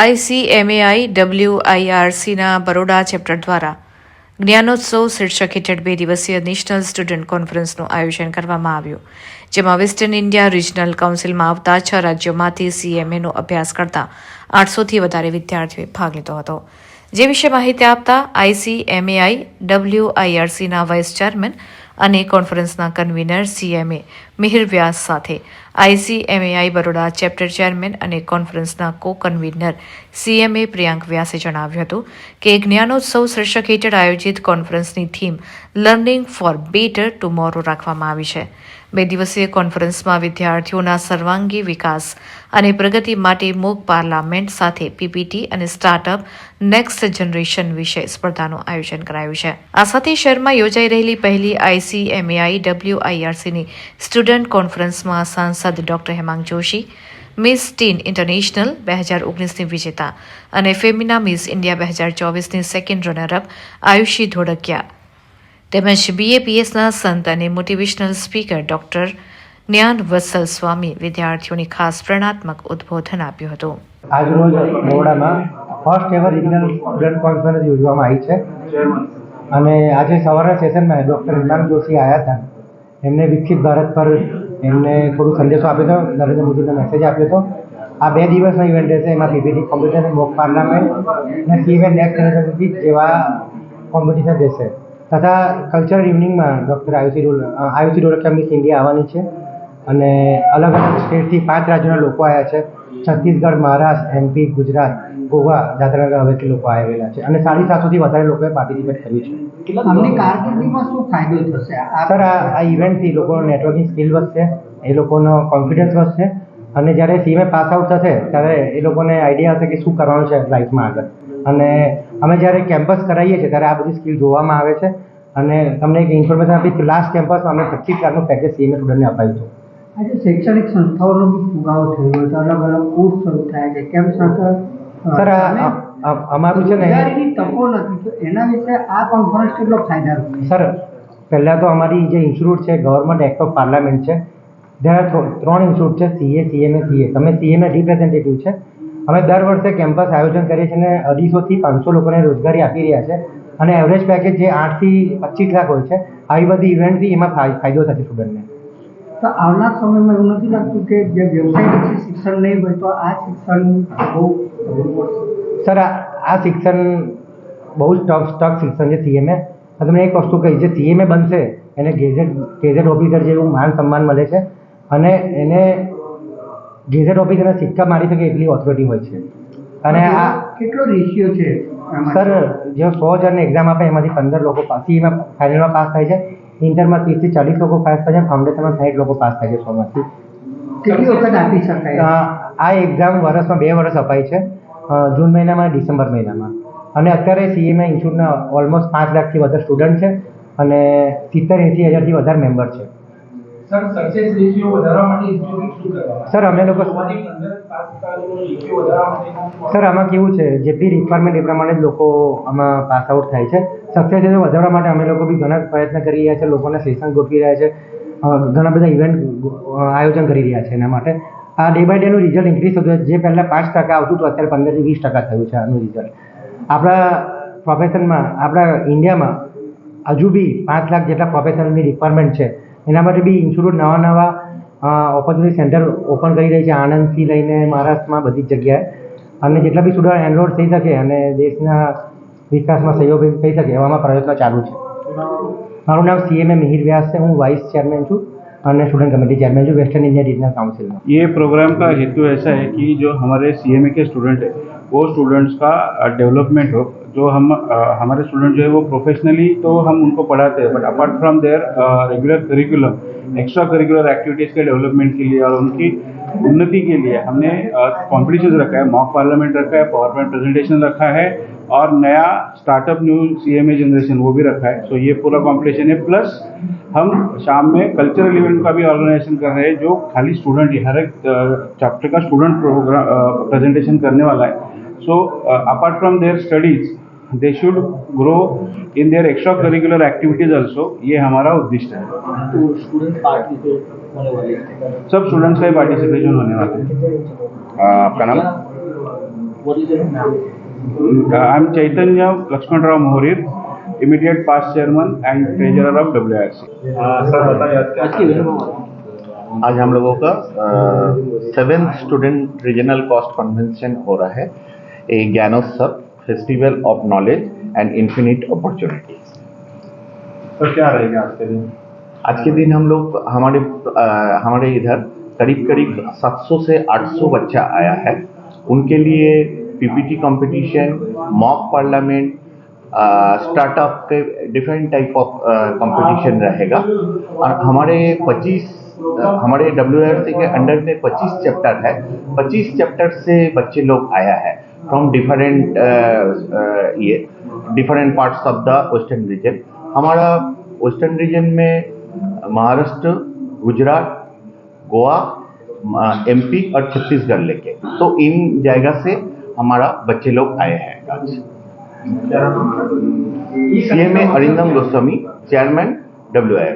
આઈસીએમએઆઈ ડબલ્યુઆઈઆરસીના Baroda chapter દ્વારા જ્ઞાનોત્સવ શીર્ષક હેઠળ બે દિવસીય નેશનલ સ્ટુડન્ટ કોન્ફરન્સનું આયોજન કરવામાં આવ્યું, જેમાં વેસ્ટર્ન ઇન્ડિયા રિજનલ કાઉન્સિલમાં આવતા છ રાજ્યોમાંથી સીએમએનો અભ્યાસ કરતા આઠસોથી વધારે વિદ્યાર્થીઓએ ભાગ લીધો હતો. જે વિશે માહિતી આપતા આઈસીએમએઆઈ ડબલ્યુઆઈઆરસીના વાઇસ ચેરમેન અને કોન્ફરન્સના કન્વીનર સીએમએ મિહિર વ્યાસ સાથે. આઈસીએમએઆઈ બરોડા ચેપ્ટર ચેરમેન અને કોન્ફરન્સના કો કન્વીનર સીએમએ પ્રિયાંક વ્યાસે જણાવ્યું હતું કે જ્ઞાનોત્સવ શીર્ષક હેઠળ આયોજિત કોન્ફરન્સની theme learning for better tomorrow રાખવામાં આવી છે. બે દિવસીય કોન્ફરન્સમાં વિદ્યાર્થીઓના સર્વાંગી વિકાસ અને પ્રગતિ માટે મોક પાર્લામેન્ટ સાથે પીપીટી અને સ્ટાર્ટઅપ નેક્સ્ટ જનરેશન વિશે સ્પર્ધાનું આયોજન કરાયું છે. આ સાથે શહેરમાં યોજાઈ રહેલી પહેલી આઈસીએમએઆઈ ડબલ્યુઆઈઆરસીની સ્ટુડન્ટ કોન્ફરન્સમાં સાંસદ doctor Hemang Joshi, miss teen international બે હજાર ઓગણીસની વિજેતા અને ફેમિના મિસ ઇન્ડિયા બે હજાર ચોવીસની second runner up Ayushi Dholakia. તેમજ બીએપીએસના સંત અને મોટિવેશનલ સ્પીકર ડોક્ટર જ્ઞાન વત્સલ સ્વામી વિદ્યાર્થીઓની ખાસ પ્રેરણાત્મક ઉદ્બોધન આપ્યું હતું. આજરોજ મોડામાં first ever regional student conference યોજવામાં આવી છે. અને આજે સવારના સેશનમાં ડૉક્ટર ઇમરાન જોશી આવ્યા હતા. એમને વિકસિત ભારત પર એમને થોડું સંદેશો આપ્યો હતો. નરેન્દ્ર મોદીનો મેસેજ આપ્યો હતો. આ બે દિવસનો ઇવેન્ટ રહેશે એમાં પીપીટી કોમ્પિટિશન મોક પાર્લામેન્ટ અને સીએમ નેક્સ્ટ જનરેશન જેવા કોમ્પિટિશન રહેશે તથા કલ્ચરલ ઇવનિંગમાં ડૉક્ટર આયુષી ડોલ આયુષી ડોલકિયા મિસ ઇન્ડિયા આવવાની છે. અને અલગ અલગ સ્ટેટથી પાંચ રાજ્યોના લોકો આવ્યા છે. છત્તીસગઢ મહારાષ્ટ્ર એમપી ગુજરાત ગોવા દાદરા હવેથી લોકો આવેલા છે અને સાડી સાતસોથી વધારે લોકોએ પાર્ટિસિપેટ કર્યું છે. અમને કારકિર્દીમાં શું ફાયદો થશે? આ સર આ ઇવેન્ટથી લોકોનો નેટવર્કિંગ સ્કિલ વધશે એ લોકોનો કોન્ફિડન્સ વધશે અને જ્યારે સીમે પાસ આઉટ થશે ત્યારે એ લોકોને આઈડિયા હશે કે શું કરવાનું છે લાઈફમાં આગળ. અને અમે જ્યારે કેમ્પસ કરાવીએ છીએ ત્યારે આ બધી સ્કિલ જોવામાં આવે છે અને તમને એક ઇન્ફોર્મેશન આપી લાસ્ટ કેમ્પસ અમે પચીસ લાખનું પેકેજ સીએમએ સ્ટુડન્ટને અપાયું હતું. આજે શૈક્ષણિક સંસ્થાઓનો બી ફુગાવો થયો છે અલગ અલગ કોર્સ શરૂ થયા છે. કેમ છતાં સર અમારું છે ને તકો નથી તો એના વિશે આ કોન્ફરન્સ કેટલો ફાયદારૂપ સર પહેલાં તો અમારી જે ઇન્સ્ટિટ્યૂટ છે ગવર્મેન્ટ એક્ટ ઓફ પાર્લામેન્ટ છે. ત્યાં ત્રણ ઇન્સ્ટિટ્યૂટ છે સીએ સીએમએ સીએ તમે સીએમએ રિપ્રેઝેન્ટેટિવ છે. અમે દર વર્ષે કેમ્પસ આયોજન કરીએ છીએ અને અઢીસોથી પાંચસો લોકોને રોજગારી આપી રહ્યા છે. અને એવરેજ પેકેજ જે આઠથી પચીસ લાખ હોય છે આવી બધી ઇવેન્ટથી એમાં ફાયદો થશે સ્ટુડન્ટને તો આવનાર સમયમાં એવું નથી લાગતું કે જે વ્યવસાય શિક્ષણ નહીં હોય તો આ શિક્ષણ બહુ સર આ આ શિક્ષણ બહુ જ ટફ ટફ શિક્ષણ છે સીએમએ તમને એક વસ્તુ કહી જે સીએમએ બનશે એને ગેઝેટ ગેઝેટ ઓફિસર જેવું માન સન્માન મળે છે અને એને ગેઝેટ ઓફિસરને સિક્કા મારી શકે એટલી ઓથોરિટી હોય છે. અને આ કેટલો રેશિયો છે? સર જે સો હજારની એક્ઝામ આપે એમાંથી પંદર લોકો સીએમાં ફાઇનલમાં પાસ થાય છે. ઇન્ટરમાં ત્રીસથી ચાલીસ લોકો પાસ થાય છે ફાઉન્ડેશનમાં સાઠ લોકો પાસ થાય છે સોમાંથી. કેટલી વખત આપી શકાય? આ એક્ઝામ વર્ષમાં બે વર્ષ અપાય છે જૂન મહિનામાં ડિસેમ્બર મહિનામાં. અને અત્યારે સીએમએ ઇન્સ્ટિટ્યૂટના ઓલમોસ્ટ પાંચ લાખથી વધારે સ્ટુડન્ટ છે અને સિત્તેર એંસી હજારથી વધારે મેમ્બર છે. સર સક્સેસ રેશિયો વધારવા માટે ઇન્સ્ટિટ્યૂટ શું કરવા સર અમે લોકો સર આમાં કેવું છે જેટલી રિક્વાયરમેન્ટ એ પ્રમાણે જ લોકો આમાં પાસ આઉટ થાય છે. સક્સેસ રેશિયો વધારવા માટે અમે લોકો બી ઘણા પ્રયત્ન કરી રહ્યા છે લોકોને સેશન ગોઠવી રહ્યા છે ઘણા બધા ઇવેન્ટ આયોજન કરી રહ્યા છે એના માટે. આ ડે બાય ડેનું રિઝલ્ટ ઇન્ક્રીઝ થતું જે પહેલાં પાંચ ટકા આવતું હતું અત્યારે પંદરથી વીસ ટકા થયું છે આનું રિઝલ્ટ આપણા પ્રોફેશનમાં આપણા ઇન્ડિયામાં હજુ બી પાંચ લાખ જેટલા પ્રોફેશનલની રિક્વાયરમેન્ટ છે. એના માટે બી ઇન્સ્ટિટ્યૂટ નવા નવા ઓપોર્ચ્યુનિટી સેન્ટર ઓપન કરી રહી છે, આણંદથી લઈને મહારાષ્ટ્રમાં બધી જ જગ્યાએ. અને જેટલા બી સ્ટુડન્ટ એનરોલ થઈ શકે અને દેશના વિકાસમાં સહયોગ થઈ શકે એવામાં પ્રયત્નો ચાલુ છે. મારું નામ સીએમએ મિહિર વ્યાસ છે, હું વાઇસ ચેરમેન છું અને સ્ટુડન્ટ કમિટી चेयरमैन जो वेस्टर्न इंडिया रीजनल काउंसिल में ये प्रोग्राम का हेतु ऐसा કે જો जो हमारे सी के स्टूडेंट है वो स्टूडेंट्स का डेवलपमेंट हो जो हम हमारे स्टूडेंट जो है वो प्रोफेशनली तो हम उनको पढ़ाते हैं but apart from their regular curriculum extra curricular activities के डेवलपमेंट के लिए और उनकी उन्नति के लिए हमने कॉम्पिटिशन रखा है मॉक पार्लियामेंट रखा है पावर पॉइंट प्रेजेंटेशन रखा है और नया startup new C M A generation वो भी रखा है। सो ये पूरा कॉम्पिटिशन है प्लस हम शाम में कल्चरल इवेंट का भी ऑर्गेनाइजेशन कर रहे हैं, जो खाली स्टूडेंट ही, हर एक चैप्टर का स्टूडेंट प्रोग्राम प्रेजेंटेशन करने वाला है। So apart from their studies they should grow in their extra curricular activities also ये हमारा उद्दिष्ट है। तो स्टूडेंट होने वाले सब स्टूडेंट्स का ही पार्टिसिपेशन होने वाला है। आपका नाम? I am Chaitanya Laxman Rao Mohrir immediate past chairman and treasurer of W R C आज की आज हम लोगों का seventh student regional cost convention हो रहा है। A Gyanotsav festival of knowledge and infinite opportunity तो क्या रहेगा आज के दिन? आज के दिन हम लोग हमारे अ, हमारे इधर करीब करीब 700 से 800 बच्चा आया है। उनके लिए PPT competition mock parliament startup के डिफरेंट टाइप ऑफ़ कंपटीशन रहेगा। और हमारे 25 अ, हमारे डब्ल्यू के अंडर में 25 चैप्टर है। 25 चैप्टर से बच्चे लोग आया है। फ्रॉम डिफरेंट ये different parts of the western region हमारा वेस्टर्न रीजन में महाराष्ट्र गुजरात गोवा एमपी और छत्तीसगढ़ लेके। तो इन जगह से हमारा बच्चे लोग आए हैं। आज C M A Arindam Goswami chairman W I